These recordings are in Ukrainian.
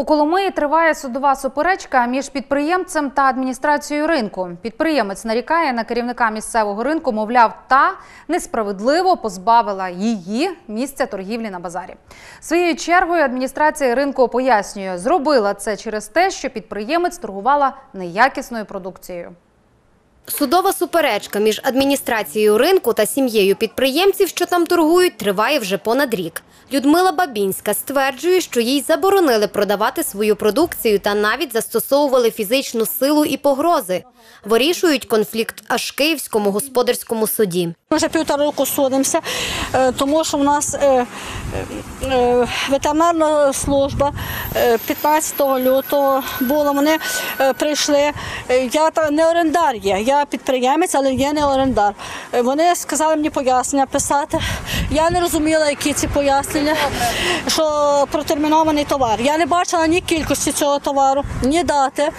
У Коломиї триває судова суперечка між підприємцем та адміністрацією ринку. Підприємець нарікає на керівника місцевого ринку, мовляв, та несправедливо позбавила її місця торгівлі на базарі. Своєю чергою адміністрація ринку пояснює, зробила це через те, що підприємець торгувала неякісною продукцією. Судова суперечка між адміністрацією ринку та сім'єю підприємців, що там торгують, триває вже понад рік. Людмила Бабінська стверджує, що їй заборонили продавати свою продукцію та навіть застосовували фізичну силу і погрози. Вирішують конфлікт аж Київському господарському суді. Ми вже півтора року судимося, е, тому що в нас е, е, ветеринарна служба е, 15 лютого була. Вони прийшли. Я не орендар є, я підприємець, але я не орендар. Е, Вони сказали мені пояснення писати. Я не розуміла, які ці пояснення, що протермінований товар. Я не бачила ні кількості цього товару, ні дати.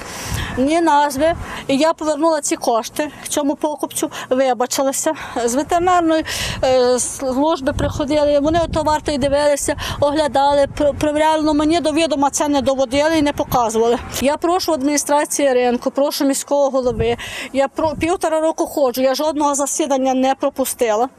Ні назви. І я повернула ці кошти цьому покупцю, вибачилася. З ветеринарної е, служби приходили, вони товар той дивилися, оглядали, перевіряли, але мені до відома це не доводили і не показували. Я прошу адміністрації ринку, прошу міського голови. Я про півтора року ходжу, я жодного засідання не пропустила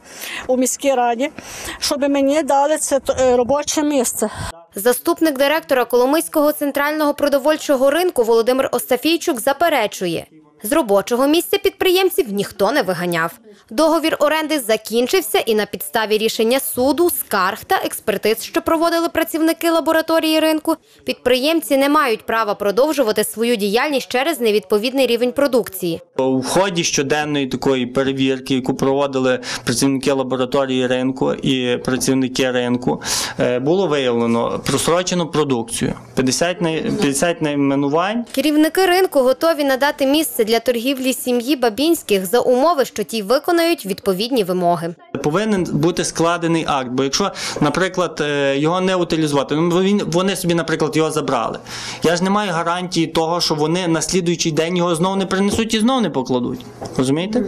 у міській раді, щоб мені дали це е, робоче місце. Заступник директора Коломийського центрального продовольчого ринку Володимир Остафійчук заперечує. З робочого місця підприємців ніхто не виганяв. Договір оренди закінчився і на підставі рішення суду, скарг та експертиз, що проводили працівники лабораторії ринку, підприємці не мають права продовжувати свою діяльність через невідповідний рівень продукції. У ході щоденної такої перевірки, яку проводили працівники лабораторії ринку і працівники ринку, е, було виявлено просрочену продукцію. 50 най- 50 найменувань. Керівники ринку готові надати місце для торгівлі сім'ї Бабінських за умови, що ті виконають відповідні вимоги. Повинен бути складений акт, бо якщо, наприклад, е, його не утилізувати, ну вони собі, наприклад, його забрали. Я ж не маю гарантії того, що вони на слідуючий день його знову не принесуть і знову не покладуть. Розумієте?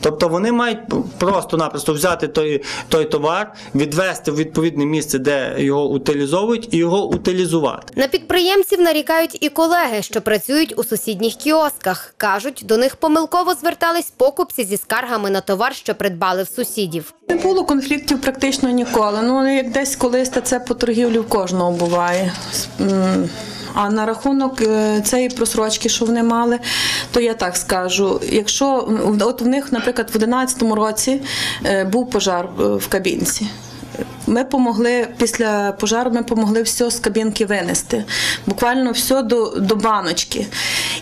Тобто вони мають просто-напросто взяти той, той товар, відвести в відповідне місце, де його утилізовують, і його утилізувати. На підприємців нарікають і колеги, що працюють у сусідніх кіосках. Кажуть, до них помилково звертались покупці зі скаргами на товар, що придбали в сусідів. Не було конфліктів практично ніколи. Ну як десь колись та це по торгівлі в кожного буває. А на рахунок е, цієї просрочки, що вони мали, то я так скажу. Якщо от в них, наприклад, в 2011 році е, був пожар е, в кабінці. Ми помогли після пожару, ми помогли все з кабінки винести. Буквально все до, до баночки.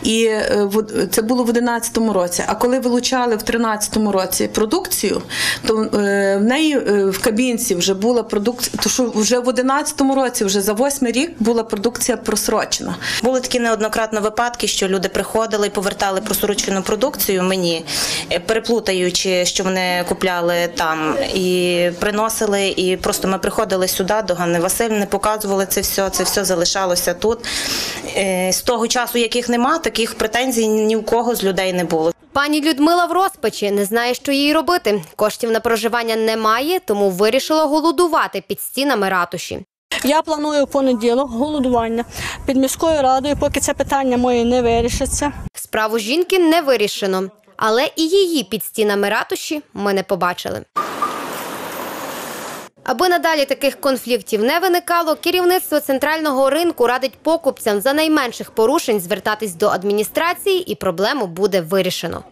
І е, це було в 2011 році. А коли вилучали в 2013 році продукцію, то е, в неї е, в кабінці вже була продукція, то що вже в 2011 році, вже за восьмий рік була продукція просрочена. Були такі неоднократно випадки, що люди приходили і повертали просрочену продукцію мені, переплутаючи, що вони купляли там, і приносили. І просто ми приходили сюди до Ганни Васильівни, показували це все, це все залишалося тут. Е, З того часу, яких нема, таких претензій ні у кого з людей не було. Пані Людмила в розпачі не знає, що їй робити. Коштів на проживання немає, тому вирішила голодувати під стінами ратуші. Я планую в понеділок голодування під міською радою, поки це питання моє не вирішиться. Справу жінки не вирішено, але і її під стінами ратуші ми не побачили. Аби надалі таких конфліктів не виникало, керівництво центрального ринку радить покупцям за найменших порушень звертатись до адміністрації, і проблему буде вирішено.